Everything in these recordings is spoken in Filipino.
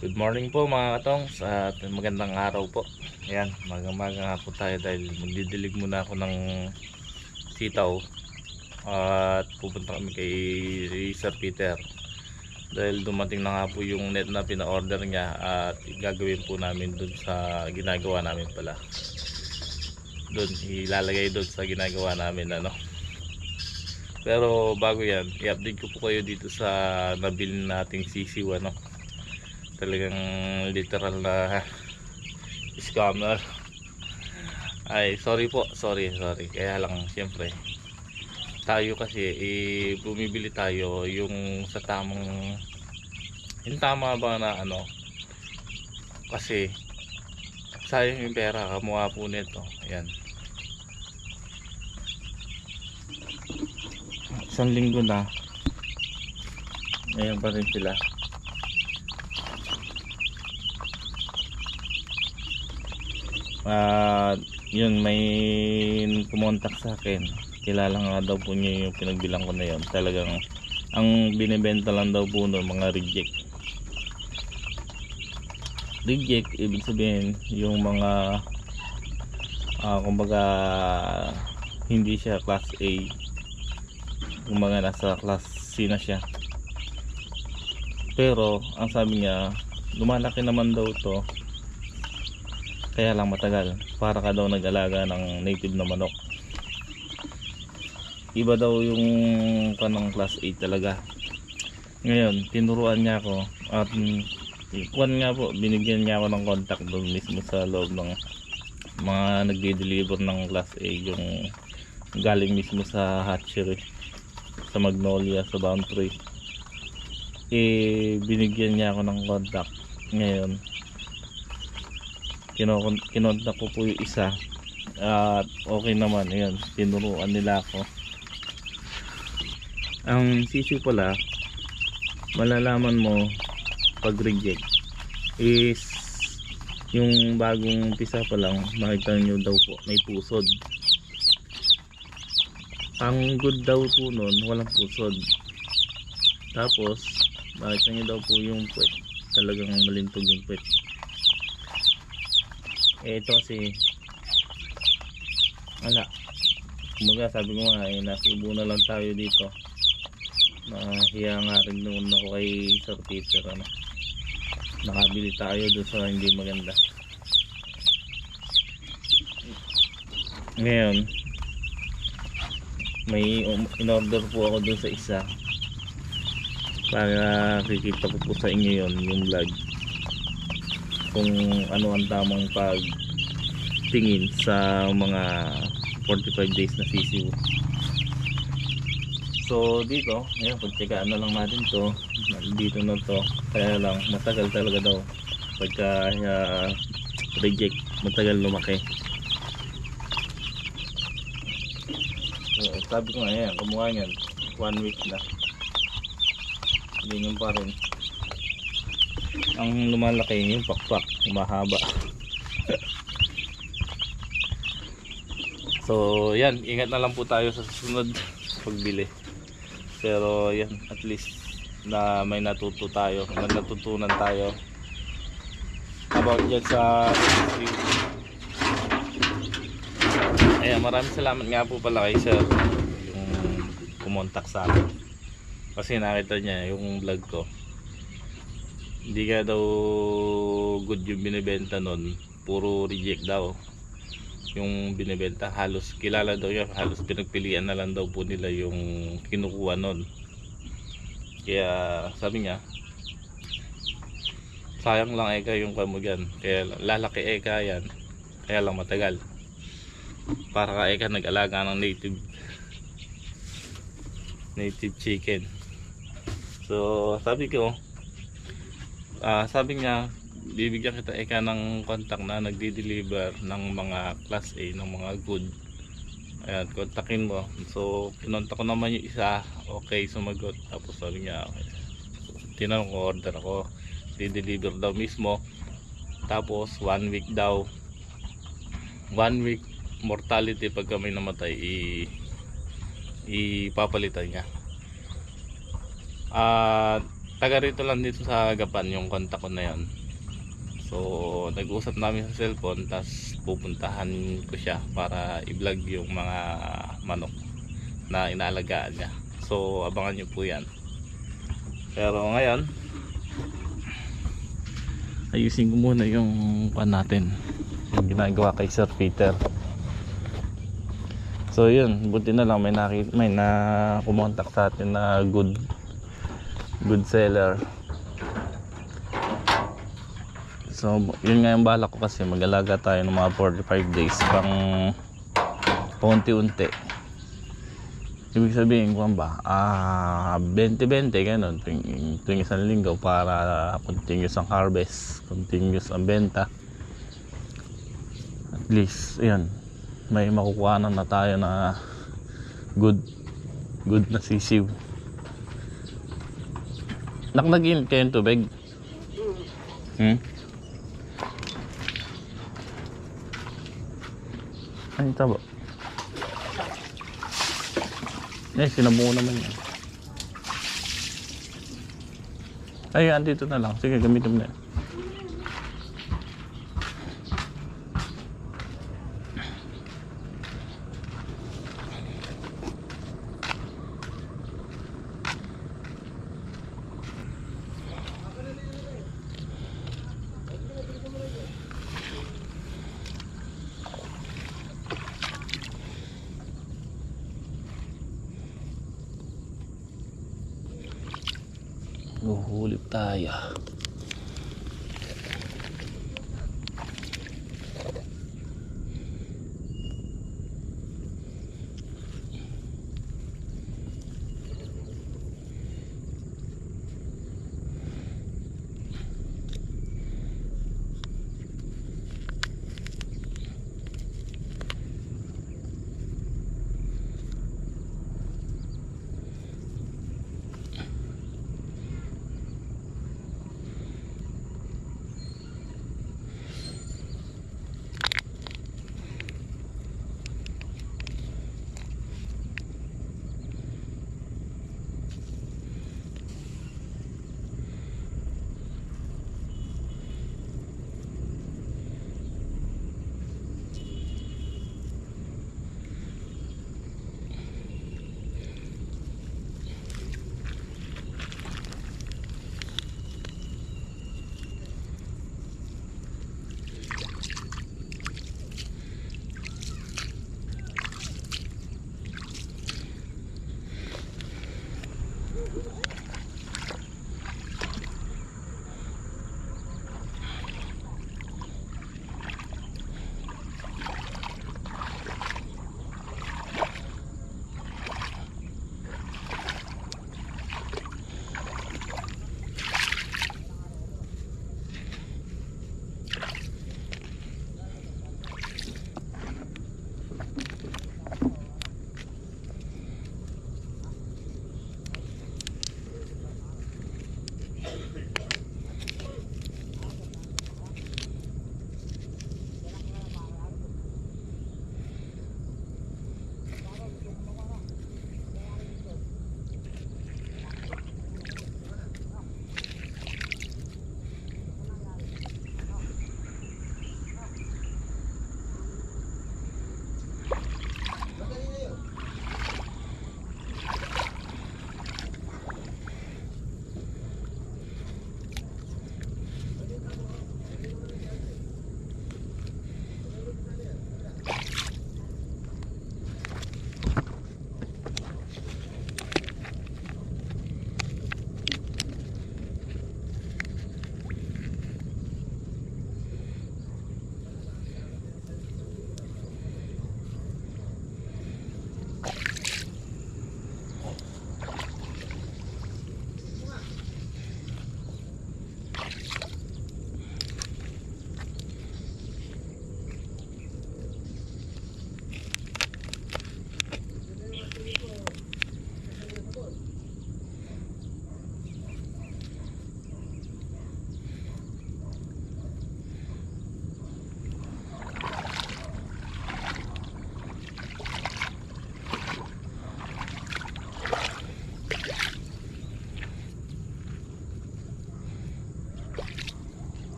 Good morning po mga katongs at magandang araw po. Ayan, maga-maga nga po tayo dahil magdidilig muna ako ng sitaw. At pupunta kami kay Sir Peter. Dahil dumating na nga po yung net na pina-order niya at gagawin po namin dun sa ginagawa namin pala. Dun ilalagay dun sa ginagawa namin ano. Pero bago yan i-update ko po kayo dito sa nabili nating sisiw ano talagang literal na scammer. Ay sorry po sorry sorry. Kaya lang siyempre tayo kasi eh, bumibili tayo yung sa tamang yung tama ba na ano? Kasi sayang yung pera kamukha po nito. Ayan. Isang linggo na. Ayan pa rin sila at yun may kumontak sa akin. Kilala nga daw po niya yung pinagbilang ko na yun. Talagang ang binibenta lang daw po nun mga reject. Reject ibig sabihin yung mga ah, kumbaga hindi siya class A. Kumbaga nasa class C na siya. Pero ang sabi niya lumalaki naman daw to kaya lang matagal. Para ka daw nag-alaga ng native na manok. Iba daw yung kanang class 8 talaga. Ngayon tinuruan niya ako at kuwan nga po binigyan niya ako ng contact doon mismo sa loob ng mga nagde-deliver ng class A yung galing mismo sa hatchery sa Magnolia sa Boundary. Eh binigyan niya ako ng contact ngayon kinontak ko po yung isa. At okay naman yun tinuruan nila ako. Ang sisiw pala malalaman mo pag reject is yung bagong pisa pa lang makita nyo daw po may pusod. Ang good daw po nun walang pusod. Tapos makita nyo daw po yung puwet talagang malintog yung puwet eh ito kasi wala. Kumaga sabi ko nga eh nasubo na lang tayo dito. Nahiya nga rin noon ako kay Sir Peter ano. Nakabili tayo doon sa hindi maganda. Ngayon may um, in-order po ako doon sa isa. Para kikita ko po sa inyo yon yung vlog kung ano ang tamang pag tingin sa mga 45 days na sisiw. So dito ayan pagtsagaan na lang natin to. Dito na to. Kaya lang matagal talaga daw. Pagka uh, reject matagal lumaki. So, sabi ko nga ayan kumuha yan one week na. Ganyan pa rin ang lumalaki yung pakpak mahaba. So yan ingat na lang po tayo sa susunod pagbili. Pero yan at least na may natuto tayo may natutunan tayo about yan sa ayan maraming salamat nga po pala kay sir yung kumontak sa akin. Kasi nakita niya yung vlog ko hindi ka daw good yung binibenta nun. Puro reject daw. Yung binibenta halos kilala daw niya halos pinagpilian na lang daw po nila yung kinukuha nun. Kaya sabi niya sayang lang eka yung kamugyan kaya lalaki eka yan. Kaya lang matagal. Para ka eka nag-alaga ng native native chicken. So sabi ko ah sabi niya bibigyan kita eka ng contact na nagdi-deliver ng mga class A ng mga good. Ayan kontakin mo. So kinontak ko naman yung isa. Okay sumagot. Tapos sabi niya okay. tinanong ko order ako. Di-deliver daw mismo. Tapos one week daw. One week mortality pag kami namatay i ipapalitan niya. At taga rito lang dito sa Agapan yung kontak ko na yon. So, nag-usap namin sa cellphone tapos pupuntahan ko siya para i-vlog yung mga manok na inaalagaan niya. So, abangan niyo po yan. Pero ngayon, ayusin ko muna yung pan natin. Yung ginagawa kay Sir Peter. So, yun. Buti na lang may, may na kumontak sa atin na good good seller. So, yun nga yung balak ko kasi mag-alaga tayo ng mga 45 days pang paunti-unti. Ibig sabihin ko ba, ah, 20-20 ganun, tuwing, tuwing isang linggo para continuous ang harvest, continuous ang benta. At least, yun, may makukuha na tayo na good, good na sisiw. Naknagin kayo ng tubig? Hmm? Ay, tabo. Eh, sinabuo naman yan. Ay, andito na lang. Sige, gamitin mo na yan. Uhulip tayo.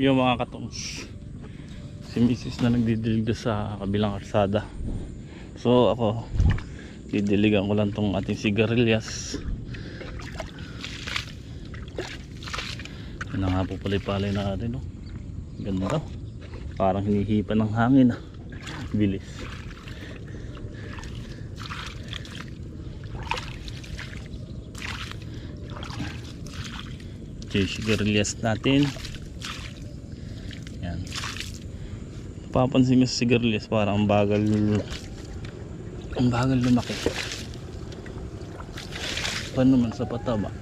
Yung mga katongs si misis na nagdidilig sa kabilang arsada. So ako didiligan ko lang tong ating sigarilyas. Yun nga po palay-palay na natin no? ganda parang hinihipa ng hangin ah. bilis. Ito yung sigarilyas natin Papansin mo sa sigarilyas parang ang bagal ang bagal lumaki. Paano naman sa pataba?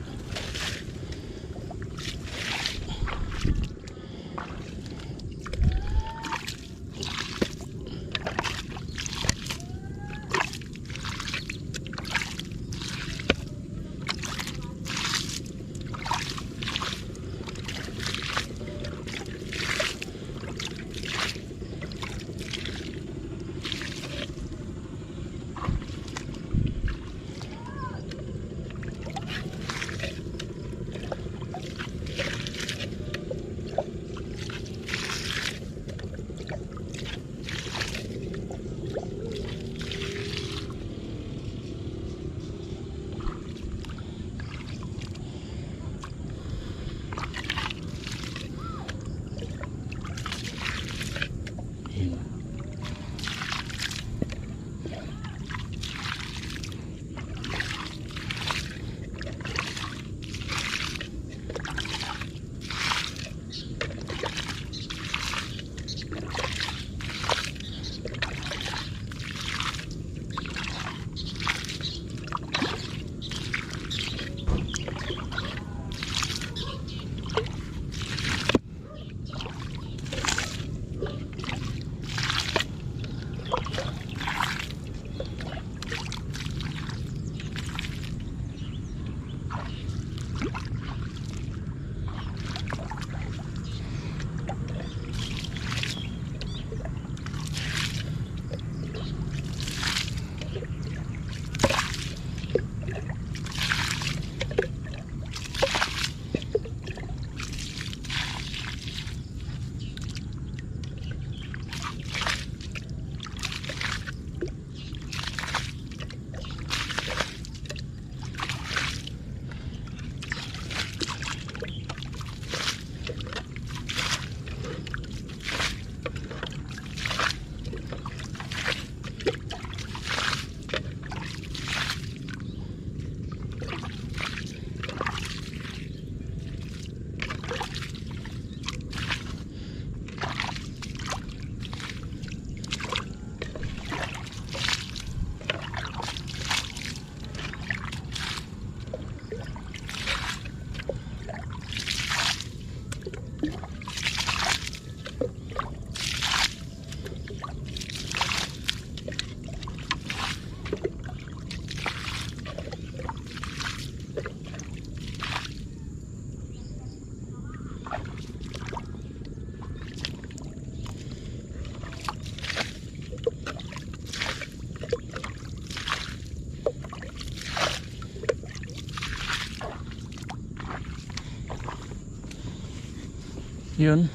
Yun.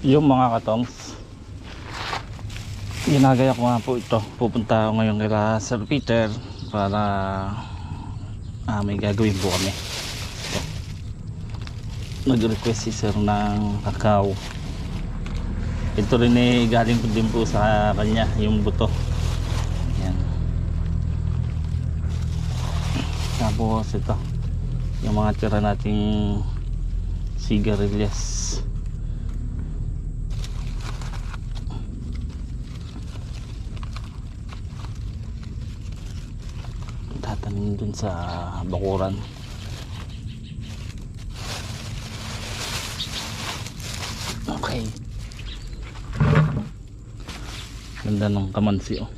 Yung mga katongs. Ginagaya ko nga po ito. Pupunta ako ngayon kila Sir Peter para ah, may gagawin po kami. Ito. Nag-request si Sir ng kakao. Ito rin eh galing din po sa kanya yung buto. Yan. Tapos ito. Yung mga tira nating sigarilyas. Tatanim dun sa bakuran. Okay. Ganda ng kamansi oh.